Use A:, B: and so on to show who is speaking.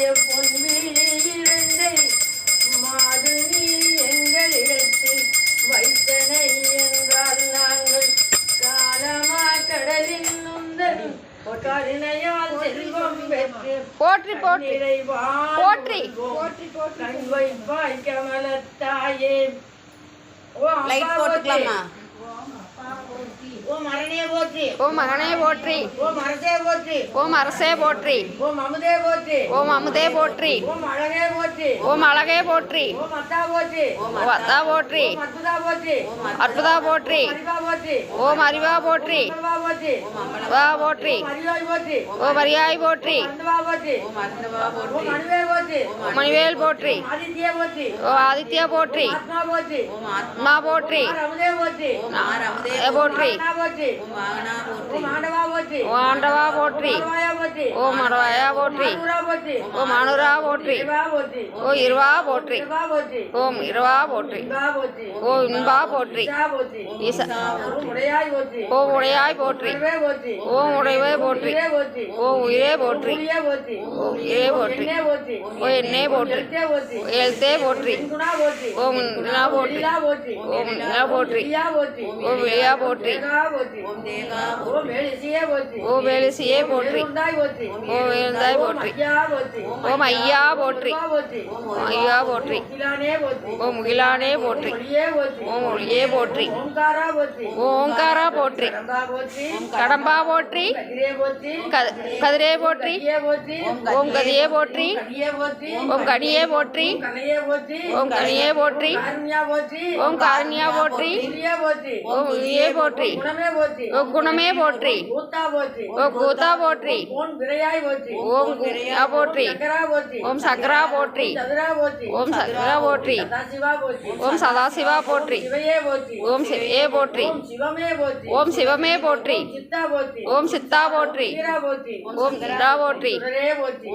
A: உடைய
B: பொன்விழிலிருந்தை மாதுவி
C: எங்கள் இடத்தில் வைத்தனை
A: என்றால் நாங்கள் காலமா
C: கடலில் நுந்தன் போற்றி
A: போற்றி
C: போற்றி. போற்றி.
A: கமலத்தாயே. லைட் போட்டுக்கலாமா?
C: ஓம் அழகே போற்றி
A: ஓம் அழகே போற்றி
C: ஓம் அத்தா போற்றி
A: ஓம் அத்தா போற்றி
C: ஓம் அற்புதா போற்றி
A: அற்புதா போற்றி
C: அறிவா போற்றி
A: ஓம் அறிவா போற்றி
C: அம்பா போற்றி
A: வா போற்றி
C: ஓம் அறிவாய் போற்றி
A: ஓம் அரியாய் போற்றி
C: அந்தவா போற்றி
B: ஓம் அர்த்தவா
C: ஓம்
B: போற்றி
C: அணுவே போற்றி
A: ஓம் மணிவேல் போற்றி
C: ஆதித்ய போற்றி
A: ஓ ஆதித்யா போற்றி
C: ஆத்மா போற்றி
B: ஓம் ஆத்மா
A: அம்மா போற்றி
B: ஓம் ஓம்
C: ஓம்
A: ஓ ஆண்டவா போற்றி ஓ மடவாயா போற்றி
C: மானூரா போற்றி
A: ஓ மானுரா போற்றி ஓ இருவா போற்றி ஓம் இருவா போற்றி ஓ இன்பா போற்றி
C: ஓம்
A: ஓ உடையாய் போற்றி
C: உடைவே போற்றி
A: ஓ உடைவே போற்றி
C: உயிரே போற்றி
A: ஓ உயிரே போற்றி ஓ உயிரே போற்றி ஓ எண்ணே போற்றி
C: எழுத்தே போற்றி
A: ஓ எழுத்தே போற்றி
C: குணா போற்றி
A: ஓ நிலா போற்றி
C: லீலா போற்றி
A: ஓ நிலா போற்றி ஓ விழியா போற்றி
B: ஓம்
C: ஓம்
A: ஓ வேலிசியே போற்றி ஓ வேலுந்தாய் போற்றி ஓம் ஐயா போற்றி ஐயா போற்றி ஓ முகிலானே போற்றி
C: ஒளியே போற்றி
A: ஓ ஒளியே போற்றி ஓங்காரா போற்றி
C: கடம்பா போற்றி கதிரே போற்றி
A: ஓம் கதியே போற்றி ஓம் கனியே போற்றி ஓம் கனியே போற்றி ஓம் காரணியா போற்றி ஓம் போற்றி ஓ குணமே போற்றி ஓ கூத்தா போற்றி
C: ஓம் விரையாய் போற்றி
A: ஓம் குரியா போற்றி ஓம் சக்கரா போற்றி ஓம் சக்கரா போற்றி
C: சதாசிவா போற்றி
A: ஓம் சதாசிவா போற்றி ஓம் சிவையே போற்றி
C: ஓம் சிவமே போற்றி
A: ஓம் சிவமே போற்றி
C: சித்தா போற்றி
A: ஓம் சித்தா
C: போற்றி